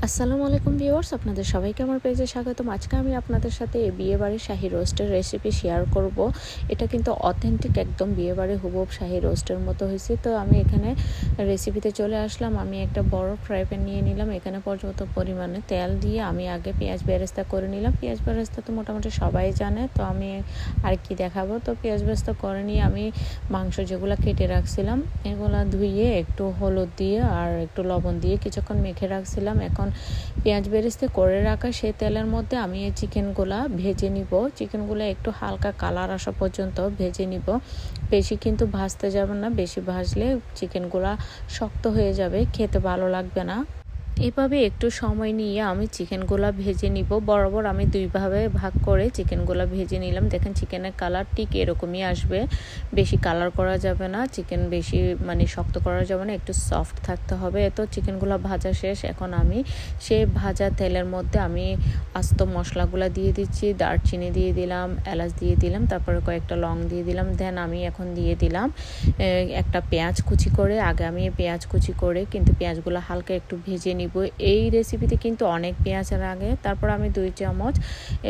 আসসালামু আলাইকুম ভিউয়ার্স, আপনাদের সবাইকে আমার পেজে স্বাগতম। আজকে আমি আপনাদের সাথে বিয়েবাড়ির শাহি রোস্টের রেসিপি শেয়ার করব। এটা কিন্তু অথেন্টিক একদম বিয়েবাড়ি হুবব শাহি রোস্টের মতো হয়েছে। তো আমি এখানে রেসিপিতে চলে আসলাম। আমি একটা বড় ফ্রাই প্যান নিয়ে নিলাম। এখানে পর্যাপ্ত পরিমাণে তেল দিয়ে আমি আগে পেঁয়াজ বেরেস্তা করে নিলাম। পেঁয়াজ বেরেস্তা তো মোটামুটি সবাই জানে, তো আমি আর কি দেখাবো? তো পেঁয়াজ বেরেস্তা করে নিয়ে আমি মাংস যেগুলো কেটে রাখছিলাম, এগুলো ধুইয়ে একটু হলুদ দিয়ে আর একটু লবণ দিয়ে কিছুক্ষণ মেখে রাখছিলাম। এখন পেঁয়াজ বেরেস্তে করে রাখা সেই তেলের মধ্যে আমি এই চিকেনগুলা ভেজে নিব। চিকেনগুলো একটু হালকা কালার আসা পর্যন্ত ভেজে নিব। বেশি কিন্তু ভাজতে যাবে না, বেশি ভাজলে চিকেনগুলা শক্ত হয়ে যাবে, খেতে ভালো লাগবে না। এভাবে একটু সময় নিয়ে আমি চিকেনগুলো ভেজে নিব। বরাবর আমি দুইভাবে ভাগ করে চিকেনগুলো ভেজে নিলাম। দেখেন চিকেনের কালার ঠিক এরকমই আসবে। বেশি কালার করা যাবে না। চিকেন বেশি মানে শক্ত করা যাবে না। একটু সফট থাকতে হবে। তো চিকেনগুলো ভাজা শেষ। এখন আমি সেই ভাজা তেলের মধ্যে আমি আস্ত মশলাগুলো দিয়ে দিচ্ছি। দারচিনি দিয়ে দিলাম, এলাচ দিয়ে দিলাম, তারপরে কয়েকটা লং দিয়ে দিলাম। দেন আমি এখন দিয়ে দিলাম একটা পেঁয়াজ কুচি করে। আগে আমি পেঁয়াজ কুচি করে কিন্তু পেঁয়াজগুলো হালকা একটু ভেজে নিব। এই রেসিপিতে কিন্তু অনেক পেঁয়াজ লাগে তারপর আমি দুই চামচ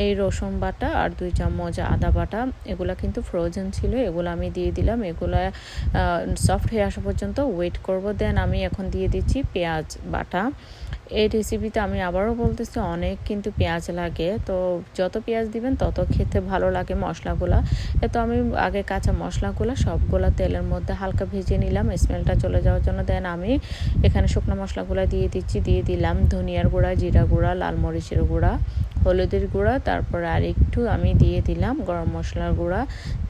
এই রসুন বাটা আর দুই চামচ আদা বাটা। এগুলো কিন্তু ফ্রোজেন ছিল, এগুলো আমি দিয়ে দিলাম। এগুলো সফট হয়ে আসা পর্যন্ত ওয়েট করব। দেন আমি এখন দিয়ে দিচ্ছি পেঁয়াজ বাটা। এই রেসিপিতে আমি আবারও বলতেছি, অনেক কিন্তু পেঁয়াজ লাগে। তো যত পেঁয়াজ দিবেন, তত খেতে ভালো লাগে মশলাগুলো। তো আমি আগে কাঁচা মশলাগুলো সবগুলো তেলের মধ্যে হালকা ভেজে নিলাম স্মেলটা চলে যাওয়ার জন্য। দেন আমি এখানে শুকনো মশলাগুলো দিয়ে দিচ্ছি, দিয়ে দিলাম ধনিয়ার গুঁড়া, জিরা গুঁড়া, লাল মরিচের গুঁড়া। হলুদের গুঁড়া, তারপর আর একটু আমি দিয়ে দিলাম গরম মশলার গুঁড়া।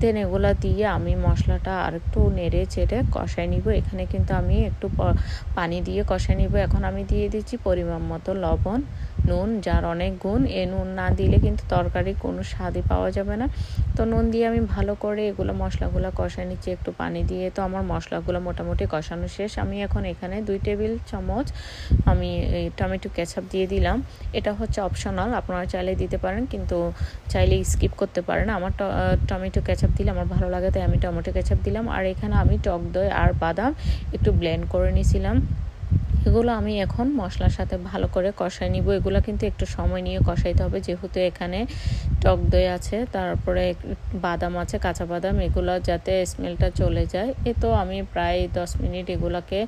দেন এগুলো দিয়ে আমি মশলাটা আর একটু নেড়ে চেড়ে কষাই নিব। এখানে কিন্তু আমি একটু পানি দিয়ে কষাই নিব। এখন আমি দিয়ে দিচ্ছি পরিমাণ মতো লবণ। নুন, যার অনেক গুণ। এ নুন না দিলে কিন্তু তরকারি কোনো স্বাদই পাওয়া যাবে না। তো নুন দিয়ে আমি ভালো করে এগুলো মশলাগুলো কষাই নিচ্ছি একটু পানি দিয়ে। তো আমার মশলাগুলো মোটামুটি কষানো শেষ। আমি এখন এখানে দুই টেবিল চামচ আমি টমেটো কেচাপ দিয়ে দিলাম। এটা হচ্ছে অপশনাল, আপনারা চাইলে দিতে পারেন, কিন্তু চাইলে স্কিপ করতে পারেন। আমার টমেটো কেচাপ দিলে আমার ভালো লাগে, তাই আমি টমেটো কেচাপ দিলাম। আর এখানে আমি টক দই আর বাদাম একটু ব্লেন্ড করে নিয়েছিলাম। এগুলো আমি এখন মশলার সাথে ভালো করে কষাই নিব। এগুলো কিন্তু একটু সময় নিয়ে কষাইতে হবে। যেহেতু এখানে টক দই আছে, তারপরে বাদাম আছে, কাঁচা বাদাম, এগুলো যাতে স্মেলটা চলে যায়। এ তো আমি প্রায় দশ মিনিট এগুলোকে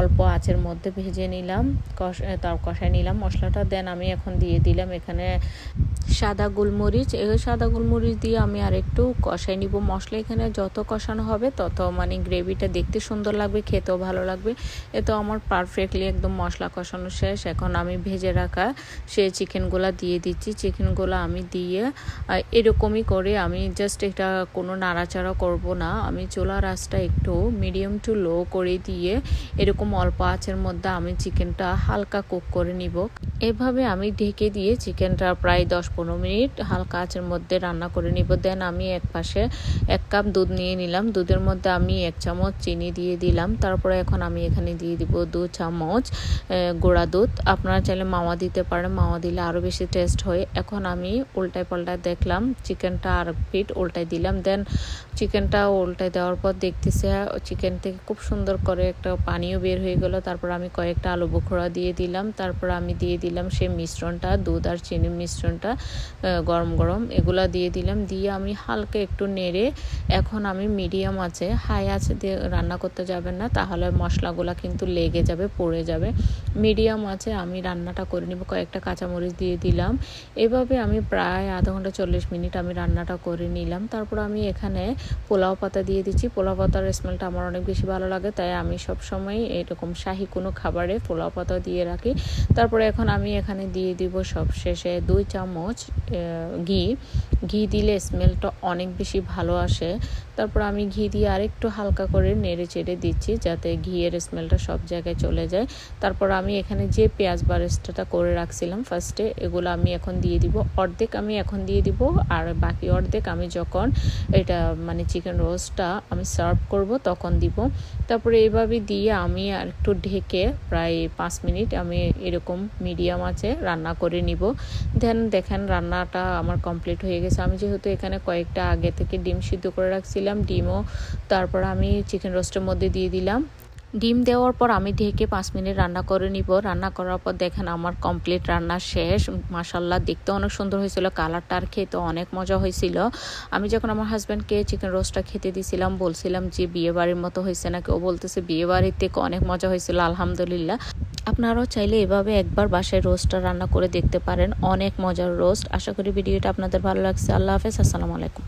অল্প আঁচের মধ্যে ভেজে নিলাম, কষ তার কষাই নিলাম মশলাটা। দেন আমি এখন দিয়ে দিলাম এখানে সাদা গোলমরিচ। এই সাদা গোলমরিচ দিয়ে আমি আর একটু কষাই নিব। মশলা এখানে যত কষানো হবে, তত মানে গ্রেভিটা দেখতে সুন্দর লাগবে, খেতেও ভালো লাগবে। এ তো আমার পারফেক্টলি একদম মশলা কষানো শেষ। এখন আমি ভেজে রাখা সে চিকেনগুলো দিয়ে দিচ্ছি। চিকেনগুলো আমি দিয়ে এরকমই করে আমি জাস্ট এটা কোনো নাড়াচাড়া করব না। আমি চোলা রাসটা একটু মিডিয়াম টু লো করে দিয়ে এরকম অল্প আঁচের মধ্যে আমি চিকেনটা হালকা কুক করে নিব। এভাবে আমি ঢেকে দিয়ে চিকেনটা প্রায় দশ পনেরো মিনিট হালকা আঁচের মধ্যে রান্না করে নিব। দেন আমি এক পাশে এক কাপ দুধ নিয়ে নিলাম। দুধের মধ্যে আমি এক চামচ চিনি দিয়ে দিলাম। তারপরে এখন আমি এখানে দিয়ে দিব দু চামচ গোড়া দুধ। আপনারা চাইলে মাওয়া দিতে পারেন। মাওয়া দিলে আরও বেশি টেস্ট হয়। এখন আমি উল্টায় পাল্টায় দেখলাম, চিকেনটা আর ফিট উল্টায় দিলাম। দেন চিকেনটা উল্টায় দেওয়ার পর দেখতেছে চিকেন থেকে খুব সুন্দর করে একটা পানিও বের হয়ে গেল। তারপর আমি কয়েকটা আলু বোখরা দিয়ে দিলাম। তারপর আমি দিয়ে দিলাম সেই মিশ্রণটা, দুধ আর চিনির মিশ্রণটা। গরম গরম এগুলা দিয়ে দিলাম। দিয়ে আমি হালকা একটু নেড়ে এখন আমি মিডিয়াম আছে হাই আছে দিয়ে রান্না করতে যাবেন না, তাহলে মশলাগুলা কিন্তু লেগে যাবে, পড়ে যাবে। মিডিয়াম আছে, আমি রান্নাটা করে নিব, কয়েকটা কাঁচামরিচ দিয়ে দিলাম। এভাবে আমি প্রায় আধা ঘণ্টা চল্লিশ মিনিট আমি রান্নাটা করে নিলাম। তারপর আমি এখানে পোলাও পাতা দিয়ে দিচ্ছি। পোলাও পাতার স্মেলটা আমার অনেক বেশি ভালো লাগে, তাই আমি সব সময় এরকম শাহি কোনো খাবারে পোলাও পাতা দিয়ে রাখি। তারপরে এখন আমি এখানে দিয়ে দিব সব শেষে দুই চামচ ঘি ঘি দিলে স্মেলটা অনেক বেশি ভালো আসে। তারপর আমি ঘি দিয়ে আরেকটু হালকা করে নেড়ে চেড়ে দিচ্ছি যাতে ঘিয়ের স্মেলটা সব জায়গায় চলে যায়। তারপর আমি এখানে যে পেঁয়াজ বারেস্টাটা করে রাখছিলাম ফার্স্টে এগুলো আমি এখন দিয়ে দিব। অর্ধেক আমি এখন দিয়ে দিব আর বাকি অর্ধেক আমি যখন এটা মানে চিকেন রোস্টটা আমি সার্ভ করব তখন দিব। তারপরে এইভাবে দিয়ে আমি আর একটু ঢেকে প্রায় পাঁচ মিনিট আমি এরকম মিডিয়াম আছে রান্না করে নিব। দেন দেখেন রান্নাটা আমার কমপ্লিট হয়ে গেছে। আমি যেহেতু এখানে কয়েকটা আগে থেকে ডিম সিদ্ধ করে রাখছিলাম, ডিমও। তারপর আমি চিকেন রোস্টের মধ্যে দিয়ে দিলাম। ডিম দেওয়ার পর আমি ঢেকে পাঁচ মিনিট রান্না করে নিব। রান্না করার পর দেখেন আমার কমপ্লিট রান্না শেষ। মাসাল্লাহ দেখতে অনেক সুন্দর হয়েছিল। কালারটা আর খেতে অনেক মজা হয়েছিল। আমি যখন আমার হাজব্যান্ডকে চিকেন রোস্টটা খেতে দিয়েছিলাম বলছিলাম যে বিয়ে বাড়ির মতো হয়েছে নাকি? ও বলতেছে বিয়ে বাড়ির থেকে অনেক মজা হয়েছিল, আলহামদুলিল্লাহ। আপনারাও চাইলে এভাবে একবার বাসায় রোস্টটা রান্না করে দেখতে পারেন। অনেক মজার রোস্ট। আশা করি ভিডিওটা আপনাদের ভালো লাগছে। আল্লাহ হাফেজ। আসসালামু আলাইকুম।